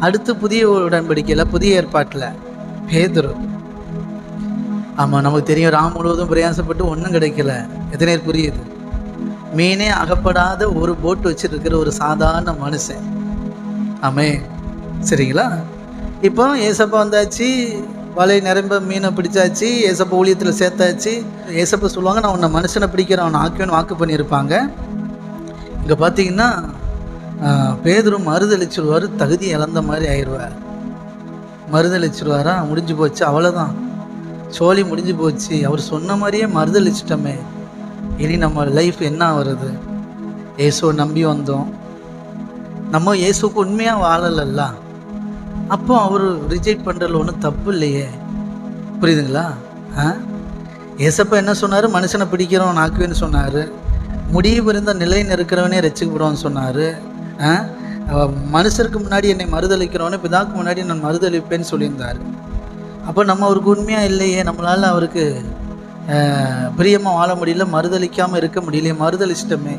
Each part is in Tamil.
அடுத்து புதிய உடன்படிக்கையில் புதிய ஏற்பாட்டில் பேதுரு. ஆமாம் நமக்கு தெரியும் ராம் முழுவதும் பிரயாசப்பட்டு ஒன்றும் கிடைக்கல. எத்தனை புரியுது? மீனே அகப்படாத ஒரு போட் வச்சிருக்கிற ஒரு சாதாரண மனுஷன். ஆமே சரிங்களா? இப்போ ஏசப்பா வந்தாச்சு வலை நிரம்ப மீனை பிடிச்சாச்சு ஏசப்ப ஊழியத்தில் சேர்த்தாச்சு. ஏசப்ப சொல்லுவாங்க நான் உன்னை மனுஷனை பிடிக்கிறேன் அவனை ஆக்குவேன்னு வாக்கு பண்ணியிருப்பாங்க. இங்கே பார்த்தீங்கன்னா பேதரும் மறுதளிச்சிருவார் தகுதி இழந்த மாதிரி ஆயிடுவார். மறுதளிச்சிருவாரா முடிஞ்சு போச்சு அவ்வளோதான் சோழி முடிஞ்சு போச்சு. அவர் சொன்ன மாதிரியே மறுதளிச்சிட்டோமே இனி நம்ம லைஃப் என்ன வருது இயேசுவை நம்பி வந்தோம். நம்ம இயேசுக்கு உண்மையாக வாழலல்ல? அப்போ அவர் ரிஜெக்ட் பண்ணுறதுல ஒன்றும் தப்பு இல்லையே. புரியுதுங்களா? ஆ? ஏசப்பா என்ன சொன்னார்? மனுஷனை பிடிக்கிறவன் ஆக்குவேன்னு சொன்னார். முடிவு இருந்த நிலை நெருக்கிறவனே ரசிக்கப்படுவான்னு சொன்னார். மனுஷருக்கு முன்னாடி என்னை மறுதளிக்கிறவனே பிதாவுக்கு முன்னாடி நான் மறுதளிப்பேன்னு சொல்லியிருந்தார். அப்போ நம்ம அவருக்கு உண்மையாக இல்லையே? நம்மளால் அவருக்கு பிரியமாக வாழ முடியல மறுதளிக்காமல் இருக்க முடியலையே மறுதளிச்சிட்டோமே.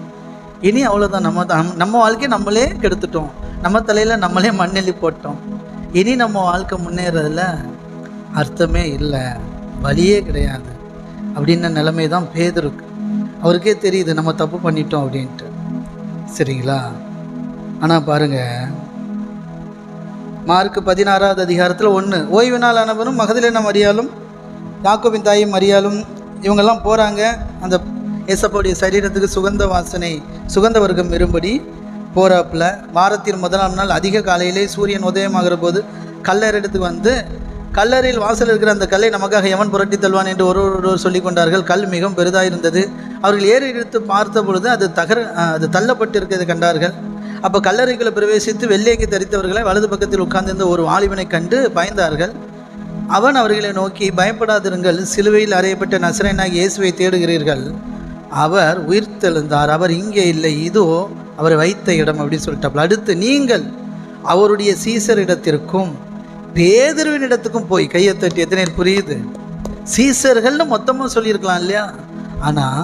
இனி அவ்வளோதான் நம்ம தான் நம்ம வாழ்க்கையை நம்மளே கெடுத்துட்டோம். நம்ம தலையில் நம்மளே மண்ணெல்லி போட்டோம். இனி நம்ம வாழ்க்கை முன்னேறதில் அர்த்தமே இல்லை. வழியே கிடையாது. அப்படின்ன நிலைமை தான் பேதருக்கு. அவருக்கே தெரியுது நம்ம தப்பு பண்ணிட்டோம் அப்படின்ட்டு. சரிங்களா? ஆனால் பாருங்கள் மார்க் பதினாறாவது அதிகாரத்தில் ஒன்று ஓய்வு நாள் ஆனவனும் மகதிலேன மரியாலும் யாக்கோபின் தாயும் மரியாலும் இவங்கெல்லாம் போகிறாங்க அந்த ஏசப்பாவுடைய சரீரத்துக்கு சுகந்த வாசனை சுகந்த வர்க்கம் வரும்படி போகிறாப்புல வாரத்தின் முதலாம் நாள் அதிக காலையிலே சூரியன் உதயமாகிற போது கல்லறைடத்துக்கு வந்து கல்லறையில் வாசல் இருக்கிற அந்த கல்லை நமக்காக எவன் புரட்டி தள்ளுவான் என்று ஒரு ஒருவர் சொல்லிக் கொண்டார்கள். கல் மிகவும் பெரிதாக இருந்தது அவர்கள் ஏறி எடுத்து பார்த்த பொழுது அது தகர அது தள்ளப்பட்டு இருக்கிறது கண்டார்கள். அப்போ கல்லறைக்குள்ள பிரவேசித்து வெள்ளைக்கு தரித்தவர்களை வலது பக்கத்தில் உட்கார்ந்திருந்த ஒரு வாலிபனை கண்டு பயந்தார்கள். அவன் அவர்களை நோக்கி பயப்படாதிருங்கள் சிலுவையில் அறையப்பட்ட நசரனாக இயேசுவை தேடுகிறீர்கள். அவர் உயிர்த்தெழுந்தார் அவர் இங்கே இல்லை இதோ அவர் வைத்த இடம் அப்படின்னு சொல்லிட்டாப்புல அடுத்து நீங்கள் அவருடைய சீசரிடத்திற்கும் பேதர்வின் இடத்துக்கும் போய் கையை தட்டி எத்தனை புரியுது? சீசர்கள்னு மொத்தமாக சொல்லியிருக்கலாம் இல்லையா? ஆனால்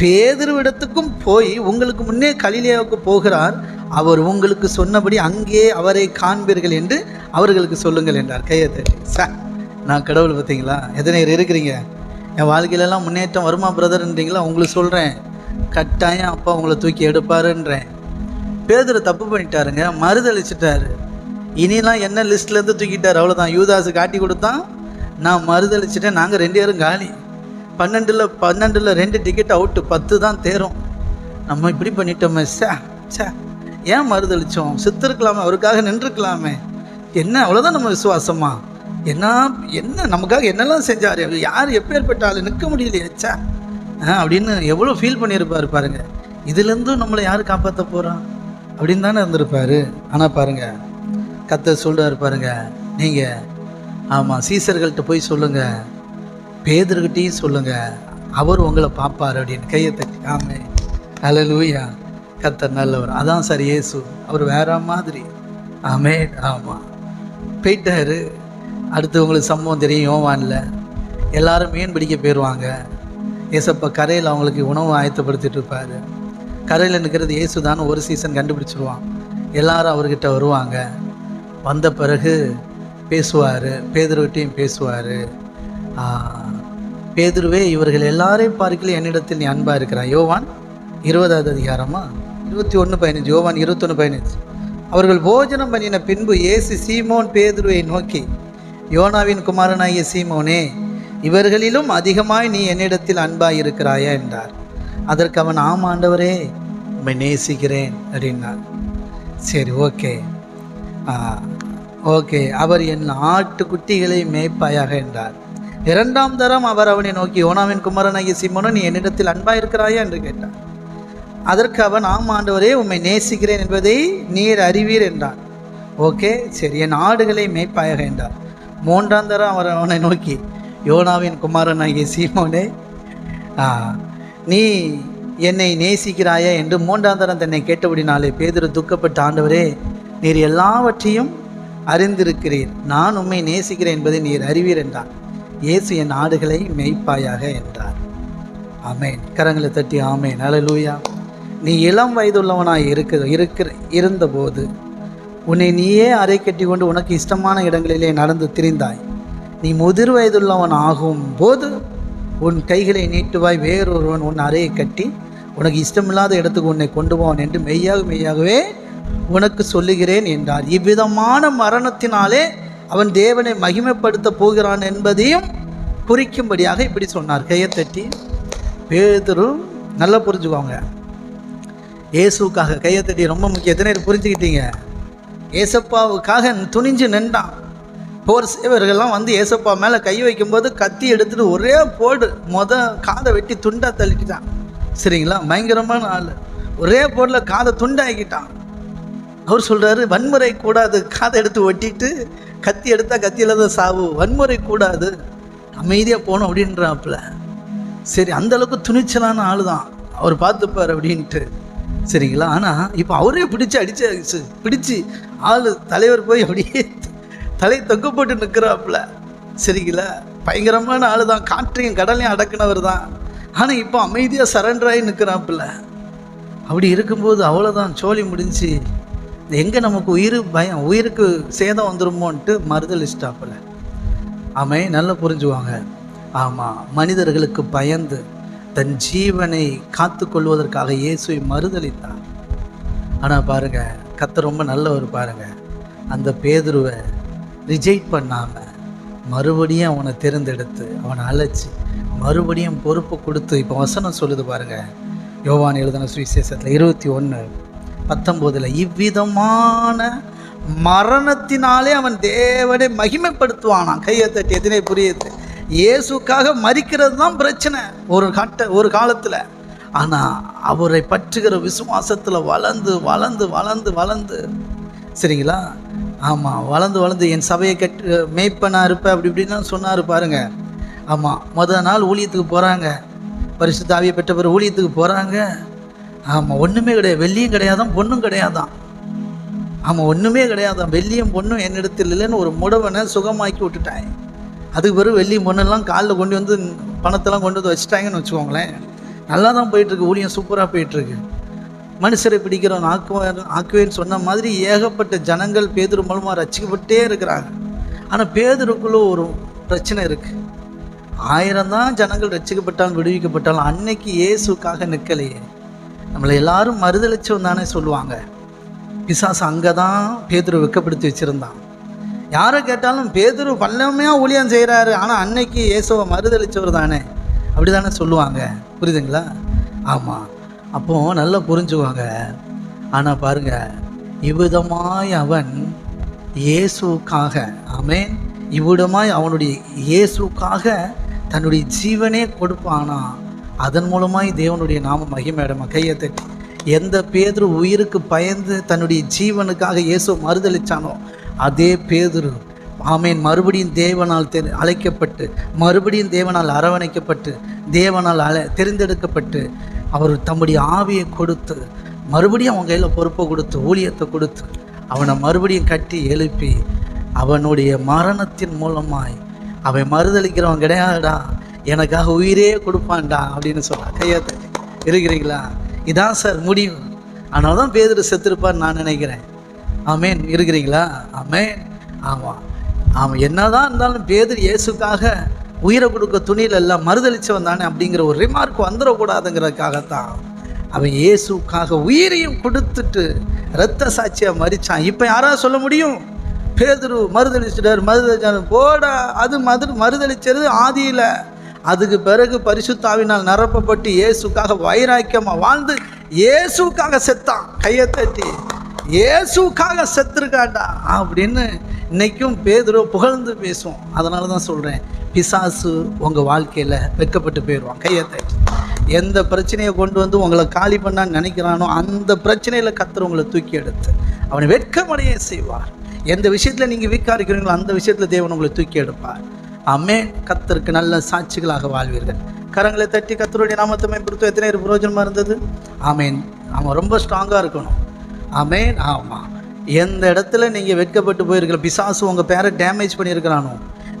பேதர்விடத்துக்கும் போய் உங்களுக்கு முன்னே கலிலேயாவுக்கு போகிறார் அவர் உங்களுக்கு சொன்னபடி அங்கே அவரை காண்பீர்கள் என்று அவர்களுக்கு சொல்லுங்கள் என்றார். கையை சார் நான் கடவுள் பார்த்தீங்களா? எத்தனை பேர் இருக்கிறீங்க? என் வாழ்க்கையிலலாம் முன்னேற்றம் வருமா பிரதர்ன்றீங்களா உங்களுக்கு சொல்கிறேன் கட்டாயம் அப்பா உங்களை தூக்கி எடுப்பாருன்றேன். பேதரை தப்பு பண்ணிட்டாருங்க. மறுதளிச்சிட்டாரு இனிலாம் என்ன லிஸ்ட்லேருந்து தூக்கிட்டார்? அவ்வளோதான் யூதாஸு காட்டி கொடுத்தான். நான் மறுதளிச்சிட்டேன் நாங்கள் ரெண்டு பேரும் காலி. பன்னெண்டில் பன்னெண்டில் ரெண்டு டிக்கெட் அவுட்டு பத்து தான் தேரும். நம்ம இப்படி பண்ணிட்டோமே. சே சே. ஏன் மறுதளித்தோம் சித்திருக்கலாமே அவருக்காக நின்றுக்கலாமே. என்ன அவ்வளோதான் நம்ம விசுவாசமா? என்ன என்ன நமக்காக என்னெல்லாம் செஞ்சார்? யார் எப்பேற்பட்ட ஆள்? நிற்க முடியலையே ச்சே. ஆ அப்படின்னு எவ்வளோ ஃபீல் பண்ணியிருப்பார் பாருங்க. இதுலேருந்தும் நம்மளை யார் காப்பாற்ற போகிறோம் அப்படின்னு தானே இருந்திருப்பாரு. ஆனால் பாருங்கள் கத்த சொல்கிறார் பாருங்க நீங்கள் ஆமாம் சீசர்கள்ட்ட போய் சொல்லுங்கள் பேதர்கிட்டையும் சொல்லுங்கள் அவர் உங்களை பார்ப்பார் அப்படின்னு கையை தட்டி ஆமே அலலூயா கத்த நல்லவர். அதான் சார் இயேசு. அவர் வேற மாதிரி. ஆமே. ஆமாம் போயிட்டார். அடுத்து உங்களுக்கு சம்பவம் தெரியும். யோவான்ல. எல்லாரும் மீன் பிடிக்க போயிடுவாங்க ஏசப்பா கரையில் அவங்களுக்கு உணவு ஆயத்தப்படுத்திட்டு இருப்பார். கரையில் நிற்கிறது இயேசுதான். ஒரு சீசன் கண்டுபிடிச்சிருவான். எல்லாரும் அவர்கிட்ட வருவாங்க. வந்த பிறகு பேசுவார். பேதுருவிட்டையும் பேசுவார். பேதுருவே இவர்கள் எல்லாரையும் பார்க்கல. என்னிடத்தில் நீ அன்பாக இருக்கிறான் யோவான் இருபதாவது அதிகாரமாக இருபத்தி ஒன்று பதினஞ்சு யோவான் இருபத்தொன்று பதினஞ்சு. அவர்கள் போஜனம் பண்ணின பின்பு இயேசு சீமோன் பேதுருவை நோக்கி யோனாவின் குமாரனாகிய சீமோனே இவர்களிலும் அதிகமாய் நீ என்னிடத்தில் அன்பாய் இருக்கிறாயா என்றார். அதற்கு அவன் ஆம் ஆண்டவரே உண்மை நேசிக்கிறேன் அப்படின்னார். சரி ஓகே. ஓகே. அவர் என் ஆட்டுக்குட்டிகளை மேய்ப்பாயாக என்றார். இரண்டாம் தரம் அவர் அவனை நோக்கி யோனாவின் குமரனாகிய சீமோனோ நீ என்னிடத்தில் அன்பாய் இருக்கிறாயா? என்று கேட்டார். அதற்கு அவன் ஆம் ஆண்டவரே உம்மை நேசிக்கிறேன் என்பதை நீர் அறிவீர் என்றான். ஓகே சரி என் ஆடுகளை மேய்ப்பாயாக என்றார் மூன்றாம் தரம் அவர் அவனை நோக்கி யோனாவின் குமாரன் ஆகிய சீமோனே ஆ, நீ என்னை நேசிக்கிறாயா? என்று மூன்றாம் தரம் தன்னை கேட்டபடினாலே பேதுரு துக்கப்பட்ட ஆண்டவரே நீர் எல்லாவற்றையும் அறிந்திருக்கிறீர். நான் உம்மை நேசிக்கிறேன் என்பதை நீர் அறிவீர் என்றான். இயேசு என் ஆடுகளை மேய்ப்பாயாக என்றார். ஆமேன். கரங்களை தட்டி ஆமேன். அலலூயா நீ இளம் வயதுள்ளவனாக இருக்க இருக்கிற இருந்தபோது உன்னை நீயே அறை கட்டி கொண்டு உனக்கு இஷ்டமான இடங்களிலே நடந்து திரிந்தாய். நீ முதிர் வயதுள்ளவன் ஆகும் போது உன் கைகளை நீட்டுவாய் வேறொருவன் உன் அறையை கட்டி உனக்கு இஷ்டமில்லாத இடத்துக்கு உன்னை கொண்டு போவான் என்று மெய்யாக மெய்யாகவே உனக்கு சொல்லுகிறேன் என்றார். இவ்விதமான மரணத்தினாலே அவன் தேவனை மகிமைப்படுத்த போகிறான் என்பதையும் குறிக்கும்படியாக இப்படி சொன்னார். கையை தட்டி பேதுரு நல்லா புரிஞ்சுக்கோங்க. இயேசுக்காக கையை தட்டி ரொம்ப முக்கியம். எத்தனை புரிஞ்சுக்கிட்டீங்க? ஏசப்பாவுக்காக துணிஞ்சு நின்றான். போர் சேவர்கள்லாம் வந்து ஏசப்பா மேலே கை வைக்கும்போது கத்தி எடுத்துட்டு ஒரே போடு மொத காதை வெட்டி துண்டா தள்ளிக்கிட்டான். சரிங்களா? பயங்கரமான ஆள். ஒரே போடில் காதை துண்டாக்கிட்டான். அவர் சொல்கிறாரு வன்முறை கூடாது. காதை எடுத்து ஒட்டிட்டு கத்தி எடுத்தால் கத்தியில் தான் சாவு. வன்முறை கூடாது. அமைதியாக போகணும் அப்படின்றாப்புல. சரி அந்தளவுக்கு துணிச்சலான ஆள் தான் அவர் பார்த்துப்பார் அப்படின்ட்டு. சரிங்களா? ஆனால் இப்போ அவரே பிடிச்சி அடிச்சு பிடிச்சு ஆள் தலைவர் போய் அப்படியே தலை தொங்க போட்டு நிற்கிறாப்புல சரிங்களா? பயங்கரமான ஆள் தான் காற்றையும் கடலையும் அடக்குனவர் தான். ஆனால் இப்போ அமைதியாக சரண்டராகி நிற்கிறாப்புல அப்படி இருக்கும்போது அவ்வளோதான் சோழி முடிஞ்சு எங்கே நமக்கு உயிர் பயம் உயிருக்கு சேதம் வந்துருமோன்ட்டு மறுதலிச்சிட்டாப்புல ஆமை நல்லா புரிஞ்சுவாங்க. ஆமாம் மனிதர்களுக்கு பயந்து தன் ஜீவனை காத்து கொள்வதற்காக இயேசுவை மறுதலித்தார் ஆனால் பாருங்க கத்த ரொம்ப நல்லவர் பாருங்க. அந்த பேதுருவை ரிஜெக்ட் பண்ணாமல் மறுபடியும் அவனை தேர்ந்தெடுத்து அவனை அழைச்சி மறுபடியும் பொறுப்பு கொடுத்து இப்போ வசனம் சொல்லுது பாருங்க. யோவான் எழுதின சுவிசேஷத்தில் இருபத்தி ஒன்று பத்தொம்போதில் இவ்விதமான மரணத்தினாலே அவன் தேவனை மகிமைப்படுத்துவானான் கையை தட்டி எத்தனை புரியுது? இயேசுக்காக மறிக்கிறது தான் பிரச்சனை ஒரு கட்ட ஒரு காலத்தில். ஆனால் அவரை பற்றுகிற விசுவாசத்தில் வளர்ந்து வளர்ந்து வளர்ந்து வளர்ந்து சரிங்களா? ஆமாம் வளர்ந்து வளர்ந்து என் சபையை கட்டு மேய்ப்பனாக இருப்பேன் அப்படி இப்படின்னு சொன்னார் பாருங்க. ஆமாம் முதல் நாள் ஊழியத்துக்கு போகிறாங்க பரிசுத்தாவியை பெற்ற பிறகு ஊழியத்துக்கு போகிறாங்க ஆமாம் ஒன்றுமே கிடையாது. வெள்ளியும் கிடையாதான் பொண்ணும் கிடையாதான் ஆமாம் ஒன்றுமே கிடையாதான் வெள்ளியும் பொண்ணும் என்னிடத்தில் இல்லைன்னு ஒரு முடவனை சுகமாக்கி விட்டுட்டேன் அதுக்கு பிறகு வெள்ளி பொண்ணெல்லாம் காலில் கொண்டு வந்து பணத்தெல்லாம் கொண்டு வந்து வச்சுட்டாங்கன்னு வச்சுக்கோங்களேன். நல்லா தான் போயிட்டுருக்கு ஊழியம் சூப்பராக போயிட்டுருக்கு. மனுஷரை பிடிக்கிறவன் ஆக்குவார் ஆக்குவேன்னு சொன்ன மாதிரி ஏகப்பட்ட ஜனங்கள் பேதுரு மூலமாக ரசிக்கப்பட்டே இருக்கிறாங்க. ஆனால் பேதுருக்குள்ளே ஒரு பிரச்சனை இருக்குது ஆயிரம் தான் ஜனங்கள் ரசிக்கப்பட்டாலும் விடுவிக்கப்பட்டாலும் அன்னைக்கு இயேசுக்காக நிற்கலையே நம்மளை எல்லாரும் மறுதளிச்சவன் தானே சொல்லுவாங்க. பிசாசு அங்கே தான் பேதுரு வெக்கப்படுத்தி வச்சுருந்தான். யாரை கேட்டாலும் பேதுரு பல்லமையாக ஊழியம் செய்கிறாரு ஆனால் அன்னைக்கு இயேசுவை மறுதளித்தவர் தானே. அப்படி தானே சொல்லுவாங்க. புரியுதுங்களா? ஆமாம் அப்போது நல்லா புரிஞ்சுக்குவாங்க ஆனால் பாருங்க இவ்விதமாய் அவன் இயேசுக்காக ஆமென். இவ்விடமாய் அவனுடைய இயேசுக்காக தன்னுடைய ஜீவனே கொடுப்பானா? அதன் மூலமாய் தேவனுடைய நாம மகிமையிடமா கையை தட்டி. எந்த பேதுரு உயிருக்கு பயந்து தன்னுடைய ஜீவனுக்காக இயேசு மறுதளிச்சானோ அதே பேதுரு ஆமேன். மறுபடியும் தேவனால் தெரி அழைக்கப்பட்டு மறுபடியும் தேவனால் அரவணைக்கப்பட்டு தேவனால் அழை தெரிந்தெடுக்கப்பட்டு அவர் தம்முடைய ஆவியை கொடுத்து மறுபடியும் அவன் கையில் பொறுப்பை கொடுத்து ஊழியத்தை கொடுத்து அவனை மறுபடியும் கட்டி எழுப்பி அவனுடைய மரணத்தின் மூலமாய் அவன் மறுதளிக்கிறவன் கிடையாதுடா எனக்காக உயிரே கொடுப்பான்டா அப்படின்னு சொல்ல கையாத்த இருக்கிறீங்களா? இதான் சார் முடியும் ஆனால் தான் பேதர் செத்துருப்பார் நான் நினைக்கிறேன். ஆமேன். இருக்கிறீங்களா? ஆமேன். ஆமாம் ஆமாம் என்னதான் இருந்தாலும் பேதர் இயேசுக்காக உயிரை கொடுக்க துணியில் எல்லாம் மறுதளிச்சவன் தானே அப்படிங்கிற ஒரு ரிமார்க் வந்துடக்கூடாதுங்கிறதுக்காகத்தான் அவன் இயேசுக்காக உயிரையும் கொடுத்துட்டு இரத்த சாட்சியாக மறிச்சான் இப்போ யாராவது சொல்ல முடியும்? பேதுரு மறுதளிச்சிட்டார் மறுதளிச்சார். போடா அது மது மறுதளிச்சது ஆதியில். அதுக்கு பிறகு பரிசுத்தாவினால் நிரப்பப்பட்டு இயேசுக்காக வைராக்கியமாக வாழ்ந்து இயேசுக்காக செத்தான். கையை தட்டி. இயேசுக்காக செத்துருக்காண்டா? அப்படின்னு இன்னைக்கும் பேதுரு புகழ்ந்து பேசுவோம் அதனால தான் சொல்கிறேன் பிசாசு உங்கள் வாழ்க்கையில் வெட்கப்பட்டு போயிடுவான் கையை தட்டி எந்த பிரச்சனையை கொண்டு வந்து உங்களை காலி பண்ணான்னு நினைக்கிறானோ அந்த பிரச்சனையில் கத்துற உங்களை தூக்கி எடுத்து அவனை வெட்கமடைய செய்வார். எந்த விஷயத்தில் நீங்கள் வீக்காக இருக்கிறீங்களோ அந்த விஷயத்தில் தேவன் உங்களை தூக்கி எடுப்பார். அம்மே கத்தருக்கு நல்ல சாட்சிகளாக வாழ்வீர்கள். கரங்களை தட்டி கத்தருடைய நாமத்தை மேம்படுத்தும் எத்தனை பிரயோஜனமாக இருந்தது? ஆமேன். அவன் ரொம்ப ஸ்ட்ராங்காக இருக்கணும். அமேன் ஆமாம் எந்த இடத்துல நீங்கள் வெட்கப்பட்டு போயிருக்கிற பிசாசு உங்கள் பேரை டேமேஜ் பண்ணியிருக்கிறானோ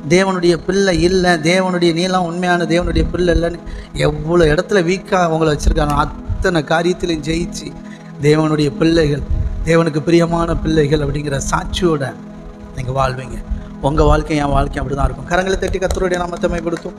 தேவனுடைய பிள்ளை இல்லை தேவனுடைய நீலாம் உண்மையான தேவனுடைய பிள்ளை இல்லைன்னு எவ்வளோ இடத்துல வீக்காக உங்களை வச்சுருக்கானோ அத்தனை காரியத்திலையும் ஜெயிச்சு தேவனுடைய பிள்ளைகள் தேவனுக்கு பிரியமான பிள்ளைகள் அப்படிங்கிற சாட்சியோட நீங்கள் வாழ்வீங்க. உங்கள் வாழ்க்கை என் வாழ்க்கை அப்படி தான் இருக்கும். கரங்களை தட்டி கத்தருடைய நாமத்தமை கொடுத்தும்